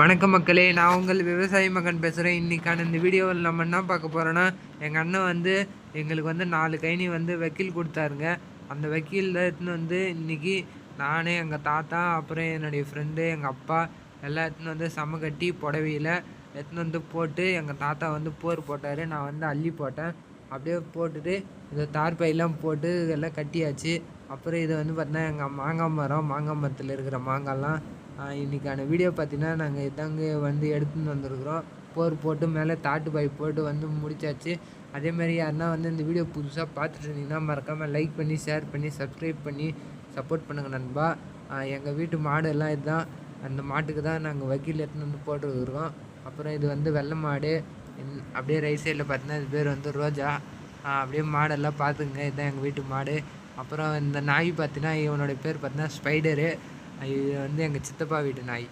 வணக்கம் மக்களே நான் உங்கள் விவசாயி மகன் பேசுகிறேன் இன்றைக்கான இந்த வீடியோவில் நம்ம என்ன பார்க்க போகிறோன்னா எங்கள் அண்ணன் வந்து எங்களுக்கு வந்து நாலு கைனி வந்து வக்கீல் கொடுத்தாருங்க. அந்த வக்கீலில் எடுத்துன்னு வந்து இன்றைக்கி நான் எங்கள் தாத்தா அப்புறம் என்னுடைய ஃப்ரெண்டு எங்கள் அப்பா எல்லாம் எடுத்துன்னு வந்து சம கட்டி புடவையில் எடுத்துன்னு வந்து போட்டு எங்கள் தாத்தா வந்து போர் போட்டார். நான் வந்து அள்ளி போட்டேன். அப்படியே போட்டுட்டு இதை தார்பையெல்லாம் போட்டு இதெல்லாம் கட்டியாச்சு. அப்புறம் இதை வந்து பார்த்தீங்கன்னா எங்கள் மாங்காய் மரம் மாங்காய் மரத்தில் இருக்கிற மாங்காய்லாம் இன்றைக்கான இன்னைக்கான வீடியோ பார்த்தீங்கன்னா நாங்கள் இதாங்க வந்து எடுத்துன்னு வந்திருக்கிறோம். போர் போட்டு மேலே தாட்டு பை போட்டு வந்து முடிச்சாச்சு. அதே மாதிரி யாருன்னா வந்து இந்த வீடியோ புதுசாக பார்த்துட்டு இருந்தீங்கன்னா மறக்காமல் லைக் பண்ணி ஷேர் பண்ணி சப்ஸ்கிரைப் பண்ணி சப்போர்ட் பண்ணுங்கள் நண்பா. எங்கள் வீட்டு மாடு எல்லாம் இதுதான். அந்த மாட்டுக்கு தான் நாங்கள் வக்கீல் எடுத்துன்னு வந்து போட்டுருக்குறோம். அப்புறம் இது வந்து வெள்ளை மாடு. அப்படியே ரைட் சைடில் பார்த்தீங்கன்னா இது பேர் வந்து ரோஜா. அப்படியே மாடெல்லாம் பார்த்துங்க இதுதான் எங்கள் வீட்டு மாடு. அப்புறம் இந்த நாய் பார்த்தீங்கன்னா இவனோட பேர் பார்த்தீங்கன்னா ஸ்பைடரு இது வந்து எங்கள் சித்தப்பா வீட்டு நாய்.